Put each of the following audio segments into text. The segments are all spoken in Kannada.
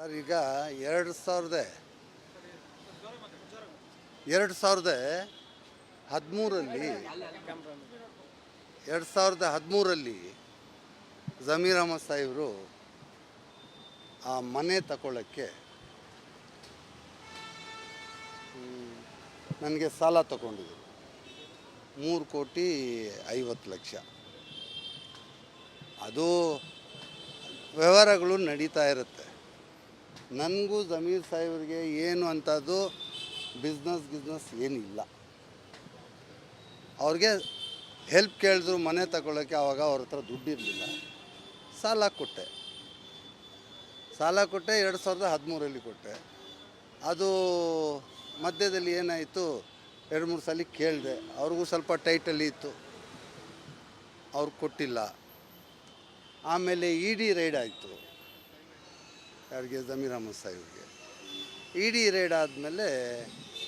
ಸರ್, ಈಗ ಎರಡು ಸಾವಿರದ ಎರಡು ಸಾವಿರದ ಹದಿಮೂರಲ್ಲಿ ಎರಡು ಸಾವಿರದ ಹದಿಮೂರಲ್ಲಿ ಜಮೀರ್ ಅಹಮದ್ ಸಾಹೇಬರು ಆ ಮನೆ ತಗೊಳ್ಳೋಕ್ಕೆ ನನಗೆ ಸಾಲ ತಗೊಂಡಿದ್ರು. ಮೂರು ಕೋಟಿ ಐವತ್ತು ಲಕ್ಷ. ಅದು ವ್ಯವಹಾರಗಳು ನಡೀತಾ ಇರುತ್ತೆ. ನನಗೂ ಜಮೀರ್ ಸಾಹೇಬ್ರಿಗೆ ಏನು ಅಂಥದ್ದು ಬಿಸ್ನೆಸ್ ಗಿಸ್ನೆಸ್ ಏನಿಲ್ಲ. ಅವ್ರಿಗೆ ಹೆಲ್ಪ್ ಕೇಳಿದ್ರು ಮನೆ ತಗೊಳ್ಳೋಕ್ಕೆ ಆವಾಗ ಅವ್ರ ಹತ್ರ ದುಡ್ಡಿರಲಿಲ್ಲ. ಸಾಲ ಕೊಟ್ಟೆ. ಸಾಲ ಕೊಟ್ಟೆ, ಎರಡು ಸಾವಿರದ ಹದಿಮೂರಲ್ಲಿ ಕೊಟ್ಟೆ. ಅದು ಮಧ್ಯದಲ್ಲಿ ಏನಾಯಿತು, ಎರಡು ಮೂರು ಸಲ ಕೇಳಿದೆ. ಅವ್ರಿಗೂ ಸ್ವಲ್ಪ ಟೈಟಲ್ಲಿ ಇತ್ತು. ಅವ್ರು ಕೊಟ್ಟಿಲ್ಲ. ಆಮೇಲೆ ಇ ಡಿ ರೈಡ್ ಆಯಿತು. ಯಾರಿಗೆ? ಜಮೀರ್ ಅಹಮದ್ ಸಾಹಿಬ್ಗೆ. ಇ ರೈಡ್ ಆದಮೇಲೆ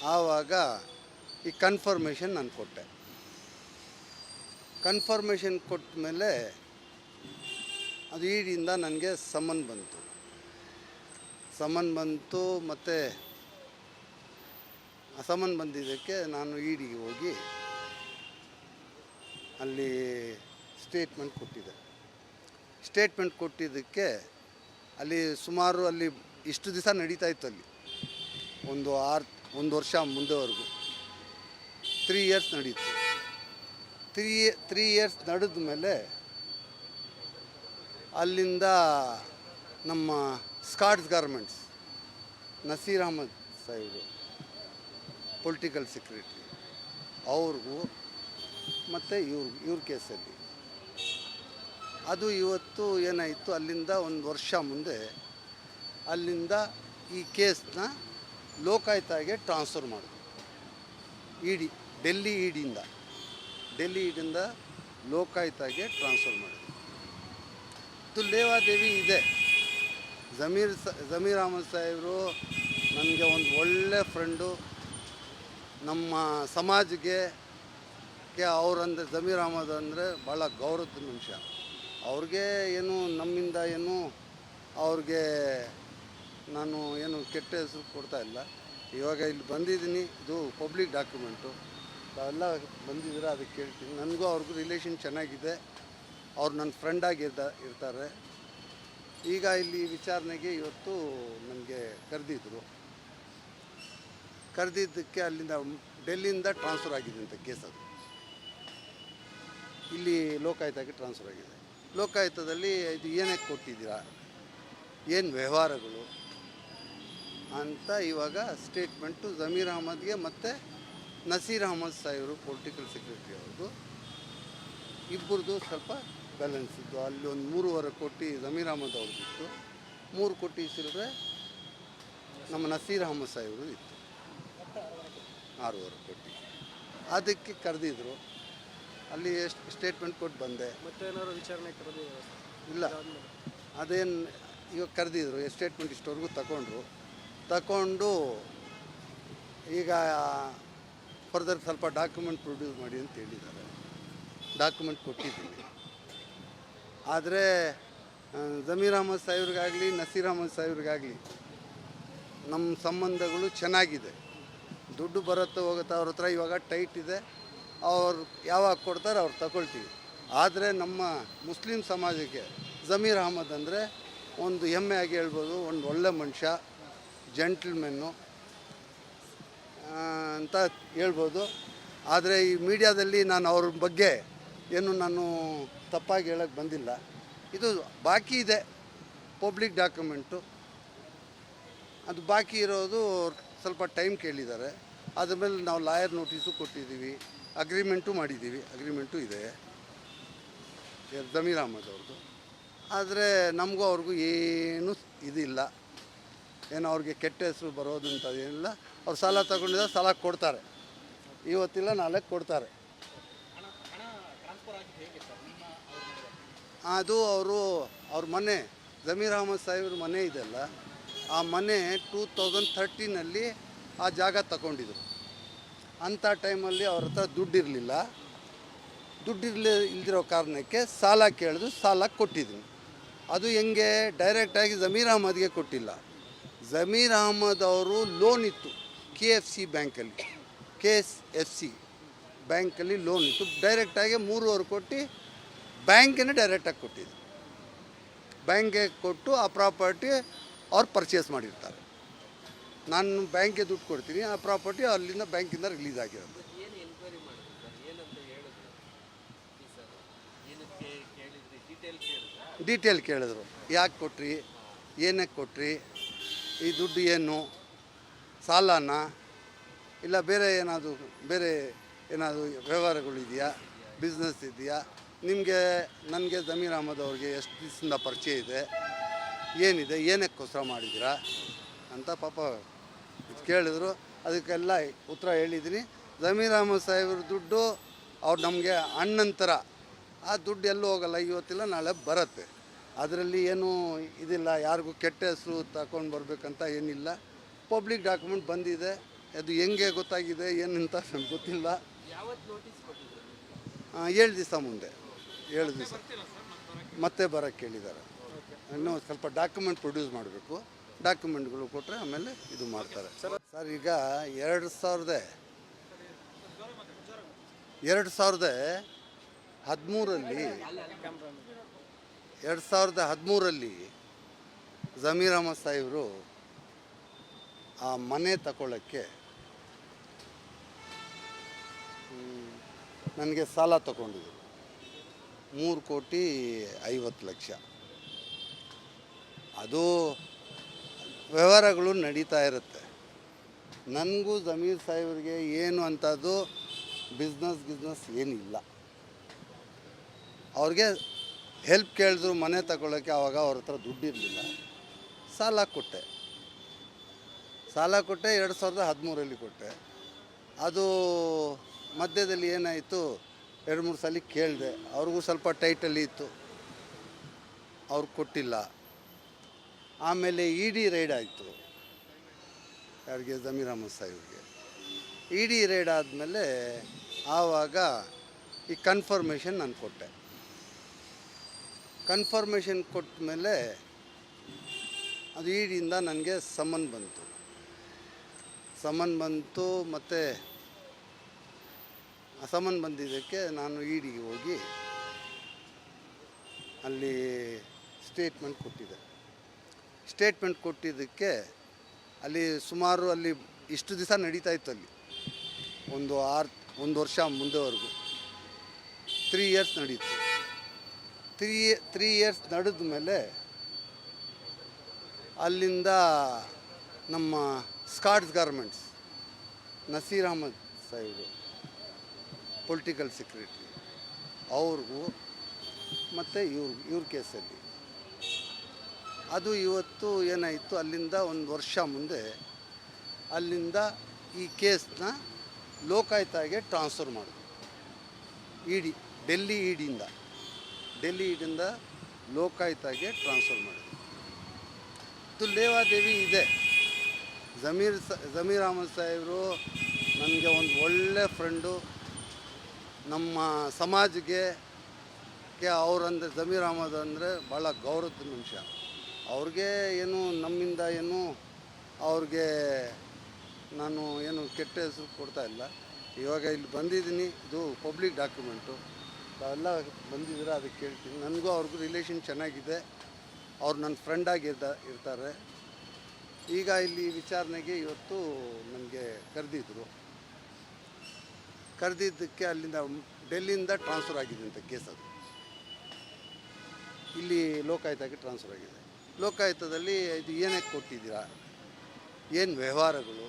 ಆವಾಗ ಈ ಕನ್ಫರ್ಮೇಷನ್ ನಾನು ಕೊಟ್ಟೆ. ಕನ್ಫರ್ಮೇಷನ್ ಕೊಟ್ಟ ಮೇಲೆ ಅದು ಇಡಿಯಿಂದ ನನಗೆ ಸಮನ್ ಬಂತು. ಸಮನ್ ಬಂತು ಮತ್ತು ಸಮನ್ ಬಂದಿದ್ದಕ್ಕೆ ನಾನು ಇಡಿಗೆ ಹೋಗಿ ಅಲ್ಲಿ ಸ್ಟೇಟ್ಮೆಂಟ್ ಕೊಟ್ಟಿದ್ದೆ. ಸ್ಟೇಟ್ಮೆಂಟ್ ಕೊಟ್ಟಿದ್ದಕ್ಕೆ ಅಲ್ಲಿ ಸುಮಾರು ಅಲ್ಲಿ ಇಷ್ಟು ದಿವಸ ನಡೀತಾ ಇತ್ತು ಅಲ್ಲಿ. ಒಂದು ಆರು, ಒಂದು ವರ್ಷ ಮುಂದೆವರೆಗೂ. ತ್ರೀ ಇಯರ್ಸ್ ನಡೀತು. ತ್ರೀ ತ್ರೀ ಇಯರ್ಸ್ ನಡೆದ ಮೇಲೆ ಅಲ್ಲಿಂದ ನಮ್ಮ ಸ್ಕಾಟ್ಸ್ ಗಾರ್ಮೆಂಟ್ಸ್ ನಸೀರ್ ಅಹಮದ್ ಸಾಹೇಬರು ಪೊಲಿಟಿಕಲ್ ಸೆಕ್ರೆಟ್ರಿ ಅವ್ರಿಗೂ ಮತ್ತು ಇವ್ರ ಇವ್ರ ಕೇಸಲ್ಲಿ ಅದು ಇವತ್ತು ಏನಾಯಿತು, ಅಲ್ಲಿಂದ ಒಂದು ವರ್ಷ ಮುಂದೆ ಅಲ್ಲಿಂದ ಈ ಕೇಸ್ನ ಲೋಕಾಯುತಾಗೆ ಟ್ರಾನ್ಸ್ಫರ್ ಮಾಡಿದ್ರು. ಇಡಿ, ಡೆಲ್ಲಿ ಇಡಿಯಿಂದ ಡೆಲ್ಲಿ ಇಡಿಯಿಂದ ಲೋಕಾಯುತಾಗೆ ಟ್ರಾನ್ಸ್ಫರ್ ಮಾಡಿದ್ರು. ಇದು ಲೇವಾದೇವಿ ಇದೆ. ಜಮೀರ್ ಸ, ಜಮೀರ್ ಅಹಮದ್ ಸಾಹೇಬರು ನನಗೆ ಒಂದು ಒಳ್ಳೆ ಫ್ರೆಂಡು ನಮ್ಮ ಸಮಾಜಕ್ಕೆ ಅವರಂದ್ರೆ, ಜಮೀರ್ ಅಹಮದ್ ಅಂದರೆ ಭಾಳ ಗೌರವದ ಮನುಷ್ಯ. ಅವ್ರಿಗೆ ಏನು ನಮ್ಮಿಂದ ಏನು ಅವ್ರಿಗೆ ನಾನು ಏನು ಕೆಟ್ಟ ಹೆಸರು ಕೊಡ್ತಾ ಇಲ್ಲ. ಇವಾಗ ಇಲ್ಲಿ ಬಂದಿದ್ದೀನಿ. ಇದು ಪಬ್ಲಿಕ್ ಡಾಕ್ಯುಮೆಂಟು. ತಾವೆಲ್ಲ ಬಂದಿದ್ದೀರ ಅದಕ್ಕೆ ಕೇಳ್ತೀನಿ ನನಗೂ ಅವ್ರಿಗೂ ರಿಲೇಷನ್ ಚೆನ್ನಾಗಿದೆ. ಅವ್ರು ನನ್ನ ಫ್ರೆಂಡಾಗಿ ಇರ್ತಾರೆ. ಈಗ ಇಲ್ಲಿ ವಿಚಾರಣೆಗೆ ಇವತ್ತು ನನಗೆ ಕರೆದಿದ್ರು. ಕರೆದಿದ್ದಕ್ಕೆ ಅಲ್ಲಿಂದ ಡೆಲ್ಲಿಯಿಂದ ಟ್ರಾನ್ಸ್ಫರ್ ಆಗಿದೆ ಅಂತ ಕೇಸ್ ಅದು. ಇಲ್ಲಿ ಲೋಕಾಯುಕ್ತಕ್ಕೆ ಟ್ರಾನ್ಸ್ಫರ್ ಆಗಿದೆ. ಲೋಕಾಯುಕ್ತದಲ್ಲಿ ಇದು ಏನಕ್ಕೆ ಕೊಟ್ಟಿದ್ದೀರಾ? ಏನು ವ್ಯವಹಾರಗಳು? ಅಂತ ಇವಾಗ ಸ್ಟೇಟ್ಮೆಂಟು ಜಮೀರ್ ಅಹಮದ್ಗೆ ಮತ್ತು ನಸೀರ್ ಅಹಮದ್ ಸಾಹೇಬರು ಪೊಲಿಟಿಕಲ್ ಸೆಕ್ರೆಟರಿ ಅವ್ರದ್ದು. ಇಬ್ಬರದು ಸ್ವಲ್ಪ ಬ್ಯಾಲೆನ್ಸ್ ಇತ್ತು. ಅಲ್ಲಿ ಒಂದು ಮೂರುವರೆ ಕೋಟಿ ಜಮೀರ್ ಅಹಮದ್ ಅವ್ರದ್ದಿತ್ತು ಮೂರು ಕೋಟಿ ಸಿಲ್ಲರೆ ನಮ್ಮ ನಸೀರ್ ಅಹಮದ್ ಸಾಹೇಬರು ಇತ್ತು. ಆರೂವರೆ ಕೋಟಿ. ಅದಕ್ಕೆ ಕರೆದಿದ್ರು. ಅಲ್ಲಿ ಎಷ್ಟು ಸ್ಟೇಟ್ಮೆಂಟ್ ಕೊಟ್ಟು ಬಂದೆ. ಮತ್ತೆ ಏನಾದ್ರು ವಿಚಾರಣೆ ಇಲ್ಲ. ಅದೇನು ಇವಾಗ ಕರೆದಿದ್ರು ಸ್ಟೇಟ್ಮೆಂಟ್ ಇಷ್ಟವರೆಗೂ ತಗೊಂಡ್ರು. ತಗೊಂಡು ಈಗ ಫರ್ದರ್ ಸ್ವಲ್ಪ ಡಾಕ್ಯುಮೆಂಟ್ ಪ್ರೊಡ್ಯೂಸ್ ಮಾಡಿ ಅಂತ ಹೇಳಿದ್ದಾರೆ. ಡಾಕ್ಯುಮೆಂಟ್ ಕೊಟ್ಟಿದ್ದೀನಿ. ಆದರೆ ಜಮೀರ್ ಅಹಮದ್ ಸಾಹೇಬ್ರಿಗಾಗಲಿ ನಸೀರ್ ಅಹಮದ್ ಸಾಹೇಬ್ರಿಗಾಗಲಿ ನಮ್ಮ ಸಂಬಂಧಗಳು ಚೆನ್ನಾಗಿದೆ. ದುಡ್ಡು ಬರುತ್ತೆ ಹೋಗುತ್ತೆ ಅವ್ರ ಹತ್ರ ಇವಾಗ ಟೈಟ್ ಇದೆ. ಅವ್ರು ಯಾವಾಗ ಕೊಡ್ತಾರೆ ಅವ್ರು ತಗೊಳ್ತೀವಿ. ಆದರೆ ನಮ್ಮ ಮುಸ್ಲಿಂ ಸಮಾಜಕ್ಕೆ ಜಮೀರ್ ಅಹಮದ್ ಅಂದರೆ ಒಂದು ಹೆಮ್ಮೆ ಆಗಿ ಹೇಳ್ಬೋದು, ಒಂದು ಒಳ್ಳೆ ಮನುಷ್ಯ ಜೆಂಟ್ಲ್ಮೆನ್ನು ಅಂತ ಹೇಳ್ಬೋದು. ಆದರೆ ಈ ಮೀಡಿಯಾದಲ್ಲಿ ನಾನು ಅವ್ರ ಬಗ್ಗೆ ಏನು ನಾನು ತಪ್ಪಾಗಿ ಹೇಳಕ್ಕೆ ಬಂದಿಲ್ಲ. ಇದು ಬಾಕಿ ಇದೆ, ಪಬ್ಲಿಕ್ ಡಾಕ್ಯುಮೆಂಟು. ಅದು ಬಾಕಿ ಇರೋದು ಸ್ವಲ್ಪ ಟೈಮ್ ಕೇಳಿದ್ದಾರೆ. ಅದ್ರ ಮೇಲೆ ನಾವು ಲಾಯರ್ ನೋಟಿಸು ಕೊಟ್ಟಿದ್ದೀವಿ. ಅಗ್ರಿಮೆಂಟು ಮಾಡಿದ್ದೀವಿ. ಅಗ್ರಿಮೆಂಟು ಇದೆ. ಜಮೀರ್ ಅಹಮದ್ ಅವ್ರದ್ದು ಆದರೆ ನಮಗೂ ಅವ್ರಿಗೂ ಏನೂ ಇದಿಲ್ಲ. ಏನು ಅವ್ರಿಗೆ ಕೆಟ್ಟ ಹೆಸರು ಅಂತ ಏನಿಲ್ಲ. ಅವ್ರು ಸಾಲ ತಗೊಂಡಿದ್ರೆ ಸಾಲ ಕೊಡ್ತಾರೆ. ಇವತ್ತಿಲ್ಲ, ನಾಳೆ ಕೊಡ್ತಾರೆ. ಅದು ಅವರು, ಅವ್ರ ಮನೆ, ಜಮೀರ್ ಅಹಮದ್ ಸಾಹೇಬ್ರ ಮನೆ ಇದೆಲ್ಲ. ಆ ಮನೆ ಟೂ ತೌಸಂಡ್ ಥರ್ಟೀನಲ್ಲಿ ಆ ಜಾಗ ತಗೊಂಡಿದ್ರು. ಅಂಥ ಟೈಮಲ್ಲಿ ಅವ್ರ ಹತ್ರ ದುಡ್ಡಿರಲಿಲ್ಲ. ದುಡ್ಡಿರ್ಲಿ ಇಲ್ದಿರೋ ಕಾರಣಕ್ಕೆ ಸಾಲ ಕೇಳಿದ್ರು, ಸಾಲ ಕೊಟ್ಟಿದ್ದೀನಿ ಅದು ಹೆಂಗೆ ಡೈರೆಕ್ಟಾಗಿ ಜಮೀರ್ ಅಹಮದ್ಗೆ ಕೊಟ್ಟಿಲ್ಲ. ಜಮೀರ್ ಅಹಮದ್ ಅವರು ಲೋನ್ ಇತ್ತು ಕೆ ಎಫ್ ಸಿ ಬ್ಯಾಂಕಲ್ಲಿ ಕೆ ಎಸ್ ಎಫ್ ಸಿ ಬ್ಯಾಂಕಲ್ಲಿ ಲೋನ್ ಇತ್ತು. ಡೈರೆಕ್ಟಾಗಿ ಮೂರುವರೆ ಕೊಟ್ಟು ಬ್ಯಾಂಕನ್ನು ಡೈರೆಕ್ಟಾಗಿ ಕೊಟ್ಟಿದ್ದು ಬ್ಯಾಂಕ್ಗೆ ಕೊಟ್ಟು ಆ ಪ್ರಾಪರ್ಟಿ ಅವ್ರು ಪರ್ಚೇಸ್ ಮಾಡಿರ್ತಾರೆ. ನಾನು ಬ್ಯಾಂಕ್ಗೆ ದುಡ್ಡು ಕೊಡ್ತೀನಿ ಆ ಪ್ರಾಪರ್ಟಿ ಅಲ್ಲಿಂದ ಬ್ಯಾಂಕಿಂದ ರಿಲೀಸ್ ಆಗಿರೋದು. ಡೀಟೇಲ್ ಕೇಳಿದ್ರು? ಯಾಕೆ ಕೊಟ್ರಿ? ಏನಕ್ಕೆ ಕೊಟ್ರಿ? ಈ ದುಡ್ಡು ಏನು? ಸಾಲನ? ಇಲ್ಲ ಬೇರೆ ಏನಾದರೂ ಬೇರೆ ಏನಾದರೂ ವ್ಯವಹಾರಗಳಿದೆಯಾ ಬಿಸ್ನೆಸ್ ಇದೆಯಾ? ನಿಮಗೆ ನನಗೆ ಜಮೀರ್ ಅಹಮದ್ ಅವ್ರಿಗೆ ಎಷ್ಟು ದಿವಸದಿಂದ ಪರಿಚಯ ಇದೆ? ಏನಿದೆ? ಏನಕ್ಕೋಸ್ಕರ ಮಾಡಿದ್ದೀರಾ? ಅಂತ ಪಾಪ ಇದು ಕೇಳಿದ್ರು. ಅದಕ್ಕೆಲ್ಲ ಉತ್ತರ ಹೇಳಿದ್ದೀನಿ. ಜಮೀರ್ ಅಹಮದ್ ಸಾಹೇಬ್ರ ದುಡ್ಡು ಅವ್ರು ನಮಗೆ ಅಣ್ಣಂತರ. ಆ ದುಡ್ಡು ಎಲ್ಲೂ ಹೋಗಲ್ಲ ಇವತ್ತಿಲ್ಲ ನಾಳೆ ಬರುತ್ತೆ. ಅದರಲ್ಲಿ ಏನು ಇದಿಲ್ಲ ಯಾರಿಗೂ ಕೆಟ್ಟ ಹೆಸರು ತಗೊಂಡು ಬರಬೇಕಂತ ಏನಿಲ್ಲ. ಪಬ್ಲಿಕ್ ಡಾಕ್ಯುಮೆಂಟ್ ಬಂದಿದೆ. ಅದು ಹೆಂಗೆ ಗೊತ್ತಾಗಿದೆ ಏನಂತ ನಮ್ಗೆ ಗೊತ್ತಿಲ್ಲ. ಏಳು ದಿವಸ ಮುಂದೆ. ಏಳು ದಿವಸ. ಮತ್ತೆ ಬರೋಕ್ಕೆ ಹೇಳಿದ್ದಾರೆ. ಇನ್ನೂ ಸ್ವಲ್ಪ ಡಾಕ್ಯುಮೆಂಟ್ ಪ್ರೊಡ್ಯೂಸ್ ಮಾಡಬೇಕು. ಡಾಕ್ಯುಮೆಂಟ್ಗಳು ಕೊಟ್ಟರೆ ಆಮೇಲೆ ಇದು ಮಾಡ್ತಾರೆ. ಸರ್, ಈಗ ಎರಡು ಸಾವಿರದ ಎರಡು ಸಾವಿರದ ಹದಿಮೂರಲ್ಲಿ ಎರಡು ಸಾವಿರದ ಹದಿಮೂರಲ್ಲಿ ಜಮೀರ್ ಅಹಮದ್ ಸಾಹೇಬರು ಆ ಮನೆ ತಗೊಳ್ಳೋಕ್ಕೆ ನನಗೆ ಸಾಲ ತಗೊಂಡಿದ್ರು. ಮೂರು ಕೋಟಿ ಐವತ್ತು ಲಕ್ಷ. ಅದು ವ್ಯವಹಾರಗಳು ನಡೀತಾ ಇರುತ್ತೆ. ನನಗೂ ಜಮೀರ್ ಸಾಹೇಬ್ರಿಗೆ ಏನು ಅಂಥದ್ದು ಬಿಸ್ನೆಸ್ ಗಿಸ್ನೆಸ್ ಏನಿಲ್ಲ. ಅವ್ರಿಗೆ ಹೆಲ್ಪ್ ಕೇಳಿದ್ರು ಮನೆ ತಗೊಳ್ಳೋಕ್ಕೆ ಆವಾಗ ಅವ್ರ ಹತ್ರ ದುಡ್ಡಿರಲಿಲ್ಲ ಸಾಲ ಕೊಟ್ಟೆ. ಸಾಲ ಕೊಟ್ಟೆ, ಎರಡು ಸಾವಿರದ ಹದಿಮೂರಲ್ಲಿ ಕೊಟ್ಟೆ. ಅದು ಮಧ್ಯದಲ್ಲಿ ಏನಾಯಿತು, ಎರಡು ಮೂರು ಸಲ ಕೇಳಿದೆ. ಅವ್ರಿಗೂ ಸ್ವಲ್ಪ ಟೈಟಲ್ಲಿ ಇತ್ತು. ಅವ್ರು ಕೊಟ್ಟಿಲ್ಲ. ಆಮೇಲೆ ಇ ಡಿ ರೈಡ್ ಆಯಿತು. ಯಾರಿಗೆ? ಜಮೀರ್ ಅಹಮದ್ ಸಾಹಿಬ್ಗೆ. ಇ ಡಿ ರೈಡ್ ಆದಮೇಲೆ ಆವಾಗ ಈ ಕನ್ಫರ್ಮೇಷನ್ ನಾನು ಕೊಟ್ಟೆ. ಕನ್ಫರ್ಮೇಷನ್ ಕೊಟ್ಟ ಮೇಲೆ ಅದು ಇ ಡಿಯಿಂದ ನನಗೆ ಸಮನ್ ಬಂತು. ಸಮನ್ ಬಂತು ಮತ್ತು ಆ ಸಮನ್ ಬಂದಿದ್ದಕ್ಕೆ ನಾನು ಇಡಿಗೆ ಹೋಗಿ ಅಲ್ಲಿ ಸ್ಟೇಟ್ಮೆಂಟ್ ಕೊಟ್ಟಿದ್ದೆ. ಸ್ಟೇಟ್ಮೆಂಟ್ ಕೊಟ್ಟಿದ್ದಕ್ಕೆ ಅಲ್ಲಿ ಸುಮಾರು ಅಲ್ಲಿ ಇಷ್ಟು ದಿವಸ ನಡೀತಾ ಇತ್ತು ಅಲ್ಲಿ. ಒಂದು ಆರು, ಒಂದು ವರ್ಷ ಮುಂದೆವರೆಗೂ. ತ್ರೀ ಇಯರ್ಸ್ ನಡೀತು. ತ್ರೀ ತ್ರೀ ಇಯರ್ಸ್ ನಡೆದ ಮೇಲೆ ಅಲ್ಲಿಂದ ನಮ್ಮ ಸ್ಕಾಟ್ಸ್ ಗಾರ್ಮೆಂಟ್ಸ್ ನಸೀರ್ ಅಹಮದ್ ಸಾಹೇಬರು ಪೊಲಿಟಿಕಲ್ ಸೆಕ್ರೆಟ್ರಿ ಅವ್ರಿಗೂ ಮತ್ತು ಇವ್ರ ಇವ್ರ ಕೇಸಲ್ಲಿ ಅದು ಇವತ್ತು ಏನಾಯಿತು? ಅಲ್ಲಿಂದ ಒಂದು ವರ್ಷ ಮುಂದೆ ಅಲ್ಲಿಂದ ಈ ಕೇಸ್ನ ಲೋಕಾಯುಕ್ತಾಗೆ ಟ್ರಾನ್ಸ್ಫರ್ ಮಾಡಿದ್ರು. ಇಡಿ, ಡೆಲ್ಲಿ ಇಡಿಯಿಂದ ಡೆಲ್ಲಿ ಇಡಿಯಿಂದ ಲೋಕಾಯುಕ್ತಾಗೆ ಟ್ರಾನ್ಸ್ಫರ್ ಮಾಡಿದ್ರು. ಇದು ಲೇವಾದೇವಿ ಇದೆ. ಜಮೀರ್ ಸ, ಜಮೀರ್ ಅಹಮದ್ ಸಾಹೇಬರು ನನಗೆ ಒಂದು ಒಳ್ಳೆ ಫ್ರೆಂಡು ನಮ್ಮ ಸಮಾಜಕ್ಕೆ ಅವರಂದರೆ ಅವ್ರಂದ್ರೆ ಜಮೀರ್ ಅಹಮದ್ ಅಂದರೆ ಭಾಳ ಗೌರವದ ಮನುಷ್ಯ. ಅವ್ರಿಗೆ ಏನು ನಮ್ಮಿಂದ ಏನು ಅವ್ರಿಗೆ ನಾನು ಏನು ಕೆಟ್ಟ ಹೆಸರು ಕೊಡ್ತಾ ಇಲ್ಲ. ಇವಾಗ ಇಲ್ಲಿ ಬಂದಿದ್ದೀನಿ. ಇದು ಪಬ್ಲಿಕ್ ಡಾಕ್ಯುಮೆಂಟು. ತಾವೆಲ್ಲ ಬಂದಿದ್ದೀರಾ ಅದಕ್ಕೆ ಕೇಳ್ತೀನಿ. ನನಗೂ ಅವ್ರಿಗೂ ರಿಲೇಷನ್ ಚೆನ್ನಾಗಿದೆ. ಅವ್ರು ನನ್ನ ಫ್ರೆಂಡಾಗಿ ಇರ್ತಾರೆ. ಈಗ ಇಲ್ಲಿ ವಿಚಾರಣೆಗೆ ಇವತ್ತು ನನಗೆ ಕರೆದಿದ್ದರು ಕರೆದಿದ್ದಕ್ಕೆ ಅಲ್ಲಿಂದ ಡೆಲ್ಲಿಯಿಂದ ಟ್ರಾನ್ಸ್ಫರ್ ಆಗಿದೆ ಅಂತ ಕೇಸ್ ಅದು. ಇಲ್ಲಿ ಲೋಕಾಯುಕ್ತಕ್ಕೆ ಟ್ರಾನ್ಸ್ಫರ್ ಆಗಿದೆ. ಲೋಕಾಯುಕ್ತದಲ್ಲಿ ಇದು ಏನಕ್ಕೆ ಕೊಟ್ಟಿದ್ದೀರಾ? ಏನು ವ್ಯವಹಾರಗಳು?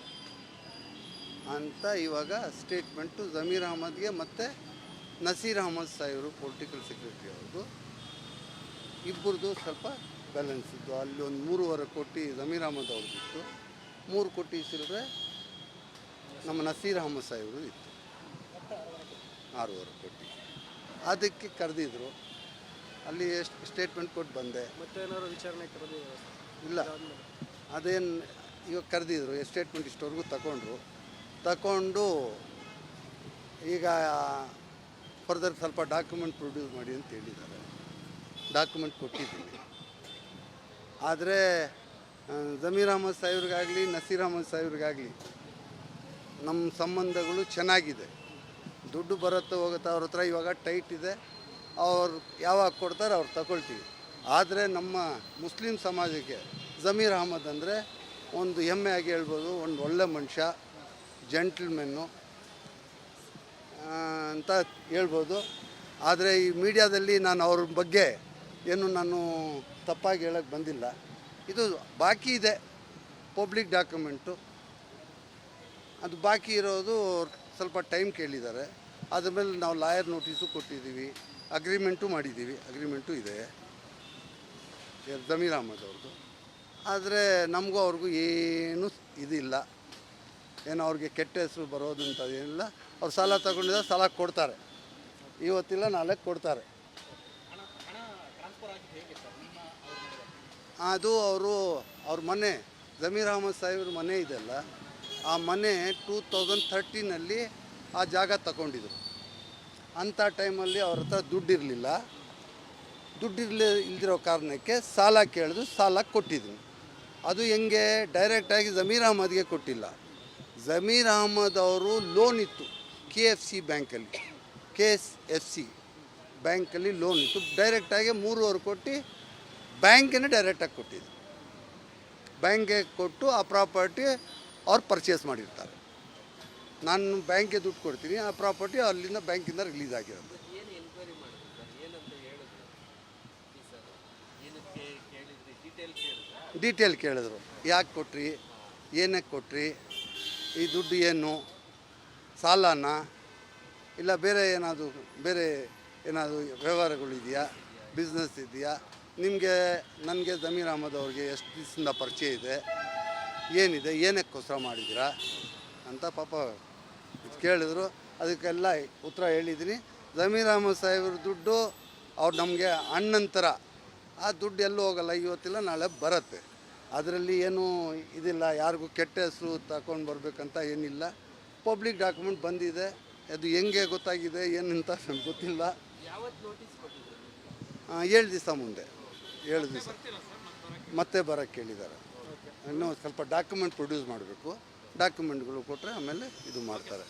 ಅಂತ ಇವಾಗ ಸ್ಟೇಟ್ಮೆಂಟು ಜಮೀರ್ ಅಹಮದ್ಗೆ ಮತ್ತು ನಸೀರ್ ಅಹಮದ್ ಸಾಹೇಬರು ಪೊಲಿಟಿಕಲ್ ಸೆಕ್ರೆಟರಿ ಅವ್ರದ್ದು. ಇಬ್ಬರದ್ದು ಸ್ವಲ್ಪ ಬ್ಯಾಲೆನ್ಸ್ ಇತ್ತು. ಅಲ್ಲಿ ಒಂದು ಮೂರುವರೆ ಕೋಟಿ ಜಮೀರ್ ಅಹಮದ್ ಅವ್ರದ್ದಿತ್ತು ಮೂರು ಕೋಟಿ ಸಿಲ್ಲರೆ ನಮ್ಮ ನಸೀರ್ ಅಹಮದ್ ಸಾಹೇಬ್ರು ಇತ್ತು. ಆರೂವರೆ ಕೋಟಿ. ಅದಕ್ಕೆ ಕರೆದಿದ್ರು. ಅಲ್ಲಿ ಎಷ್ಟು ಸ್ಟೇಟ್ಮೆಂಟ್ ಕೊಟ್ಟು ಬಂದೆ. ಮತ್ತೆ ಏನಾದ್ರು ವಿಚಾರಣೆ ಇಲ್ಲ. ಅದೇನು ಇವಾಗ ಕರೆದಿದ್ರು ಸ್ಟೇಟ್ಮೆಂಟ್ ಇಷ್ಟವರೆಗೂ ತಗೊಂಡ್ರು. ತಗೊಂಡು ಈಗ ಫರ್ದರ್ ಸ್ವಲ್ಪ ಡಾಕ್ಯುಮೆಂಟ್ ಪ್ರೊಡ್ಯೂಸ್ ಮಾಡಿ ಅಂತ ಹೇಳಿದ್ದಾರೆ. ಡಾಕ್ಯುಮೆಂಟ್ ಕೊಟ್ಟಿದ್ದೀನಿ. ಆದರೆ ಜಮೀರ್ ಅಹಮದ್ ಸಾಹೇಬ್ರಿಗಾಗಲಿ ನಸೀರ್ ಅಹಮದ್ ಸಾಹೇಬ್ರಿಗಾಗಲಿ ನಮ್ಮ ಸಂಬಂಧಗಳು ಚೆನ್ನಾಗಿದೆ. ದುಡ್ಡು ಬರುತ್ತೆ ಹೋಗುತ್ತೆ ಅವ್ರ ಹತ್ರ ಇವಾಗ ಟೈಟ್ ಇದೆ. ಅವ್ರು ಯಾವಾಗ ಕೊಡ್ತಾರೆ ಅವ್ರು ತಗೊಳ್ತೀವಿ. ಆದರೆ ನಮ್ಮ ಮುಸ್ಲಿಂ ಸಮಾಜಕ್ಕೆ ಜಮೀರ್ ಅಹಮದ್ ಅಂದರೆ ಒಂದು ಹೆಮ್ಮೆಯಾಗಿ ಹೇಳ್ಬೋದು, ಒಂದು ಒಳ್ಳೆ ಮನುಷ್ಯ ಜೆಂಟ್ಲ್ಮೆನ್ನು ಅಂತ ಹೇಳ್ಬೋದು. ಆದರೆ ಈ ಮೀಡಿಯಾದಲ್ಲಿ ನಾನು ಅವ್ರ ಬಗ್ಗೆ ಏನು ನಾನು ತಪ್ಪಾಗಿ ಹೇಳಕ್ಕೆ ಬಂದಿಲ್ಲ. ಇದು ಬಾಕಿ ಇದೆ, ಪಬ್ಲಿಕ್ ಡಾಕ್ಯುಮೆಂಟು. ಅದು ಬಾಕಿ ಇರೋದು ಸ್ವಲ್ಪ ಟೈಮ್ ಕೇಳಿದ್ದಾರೆ. ಅದ್ರ ಮೇಲೆ ನಾವು ಲಾಯರ್ ನೋಟಿಸು ಕೊಟ್ಟಿದ್ದೀವಿ. ಅಗ್ರಿಮೆಂಟು ಮಾಡಿದ್ದೀವಿ, ಅಗ್ರಿಮೆಂಟು ಇದೆ. ಜಮೀರ್ ಅಹಮದ್ ಅವ್ರದ್ದು. ಆದರೆ ನಮಗೂ ಅವ್ರಿಗೂ ಏನೂ ಇದಿಲ್ಲ. ಏನು ಅವ್ರಿಗೆ ಕೆಟ್ಟ ಹೆಸರು ಅಂತ ಏನಿಲ್ಲ. ಅವ್ರು ಸಾಲ ತಗೊಂಡಿದ್ದಾರೆ, ಸಾಲ ಕೊಡ್ತಾರೆ. ಇವತ್ತಿಲ್ಲ, ನಾಳೆ ಕೊಡ್ತಾರೆ. ಅದು ಅವರು, ಅವ್ರ ಮನೆ, ಜಮೀರ್ ಅಹಮದ್ ಸಾಹೇಬ್ರ ಮನೆ ಇದೆಲ್ಲ. ಆ ಮನೆ ಟೂ ತೌಸಂಡ್ ಥರ್ಟೀನಲ್ಲಿ ಆ ಜಾಗ ತಗೊಂಡಿದ್ರು. ಅಂಥ ಟೈಮಲ್ಲಿ ಅವ್ರ ಹತ್ರ ದುಡ್ಡಿರಲಿಲ್ಲ. ದುಡ್ಡಿರಲಿ ಇಲ್ದಿರೋ ಕಾರಣಕ್ಕೆ ಸಾಲ ಕೇಳಿದ್ರು ಸಾಲ ಕೊಟ್ಟಿದ್ದೀನಿ ಅದು ಹೆಂಗೆ ಡೈರೆಕ್ಟಾಗಿ ಜಮೀರ್ ಅಹಮದ್ಗೆ ಕೊಟ್ಟಿಲ್ಲ. ಜಮೀರ್ ಅಹಮದ್ ಅವರು ಲೋನ್ ಇತ್ತು ಕೆ ಎಫ್ ಸಿ ಬ್ಯಾಂಕಲ್ಲಿ ಕೆ ಎಸ್ ಎಫ್ ಸಿ ಬ್ಯಾಂಕಲ್ಲಿ ಲೋನ್ ಇತ್ತು. ಡೈರೆಕ್ಟಾಗಿ ಮೂರುವರೆ ಕೊಟ್ಟು ಬ್ಯಾಂಕನ್ನೇ ಡೈರೆಕ್ಟಾಗಿ ಕೊಟ್ಟಿದ್ದು ಬ್ಯಾಂಕ್ಗೆ ಕೊಟ್ಟು ಆ ಪ್ರಾಪರ್ಟಿ ಅವ್ರು ಪರ್ಚೇಸ್ ಮಾಡಿರ್ತಾರೆ. ನಾನು ಬ್ಯಾಂಕ್ಗೆ ದುಡ್ಡು ಕೊಡ್ತೀನಿ ಆ ಪ್ರಾಪರ್ಟಿ ಅಲ್ಲಿಂದ ಬ್ಯಾಂಕಿಂದ ರಿಲೀಸ್ ಆಗಿರುತ್ತೆ. ಡೀಟೇಲ್ ಕೇಳಿದ್ರಾ? ಯಾಕೆ ಕೊಟ್ರಿ? ಏನಕ್ಕೆ ಕೊಟ್ರಿ? ಈ ದುಡ್ಡು ಏನು? ಸಾಲನ? ಇಲ್ಲ ಬೇರೆ ಏನಾದರೂ ಬೇರೆ ಏನಾದರೂ ವ್ಯವಹಾರಗಳಿದೆಯಾ ಬಿಸ್ನೆಸ್ ಇದೆಯಾ? ನಿಮಗೆ ನನಗೆ ಜಮೀರ್ ಅಹಮದ್ ಅವ್ರಿಗೆ ಎಷ್ಟು ದಿವಸದಿಂದ ಪರಿಚಯ ಇದೆ? ಏನಿದೆ? ಏನಕ್ಕೋಸ್ಕರ ಮಾಡಿದ್ದೀರಾ? ಅಂತ ಪಾಪ ಕೇಳಿದ್ರು ಅದಕ್ಕೆಲ್ಲ ಉತ್ತರ ಹೇಳಿದ್ದೀನಿ. ಜಮೀರ್ ಅಹಮದ್ ಸಾಹೇಬ್ರ ದುಡ್ಡು ಅವ್ರು ನಮಗೆ ಅಣ್ಣಂತರ. ಆ ದುಡ್ಡು ಎಲ್ಲೂ ಹೋಗಲ್ಲ ಇವತ್ತಿಲ್ಲ ನಾಳೆ ಬರುತ್ತೆ. ಅದರಲ್ಲಿ ಏನೂ ಇದಿಲ್ಲ ಯಾರಿಗೂ ಕೆಟ್ಟ ಹೆಸರು ತಗೊಂಡು ಬರಬೇಕಂತ ಏನಿಲ್ಲ. ಪಬ್ಲಿಕ್ ಡಾಕ್ಯುಮೆಂಟ್ ಬಂದಿದೆ ಅದು ಹೆಂಗೆ ಗೊತ್ತಾಗಿದೆ ಏನಂತ ನನಗೆ ಗೊತ್ತಿಲ್ಲ. ಏಳು ದಿವಸ ಮುಂದೆ ಏಳು ದಿವಸ. ಮತ್ತೆ ಬರೋಕ್ಕೆ ಕೇಳಿದ್ದಾರೆ ಇನ್ನೂ ಸ್ವಲ್ಪ ಡಾಕ್ಯುಮೆಂಟ್ ಪ್ರೊಡ್ಯೂಸ್ ಮಾಡಬೇಕು. ಡಾಕ್ಯುಮೆಂಟ್ಗಳು ಕೊಟ್ಟರೆ ಆಮೇಲೆ ಇದು ಮಾಡ್ತಾರೆ.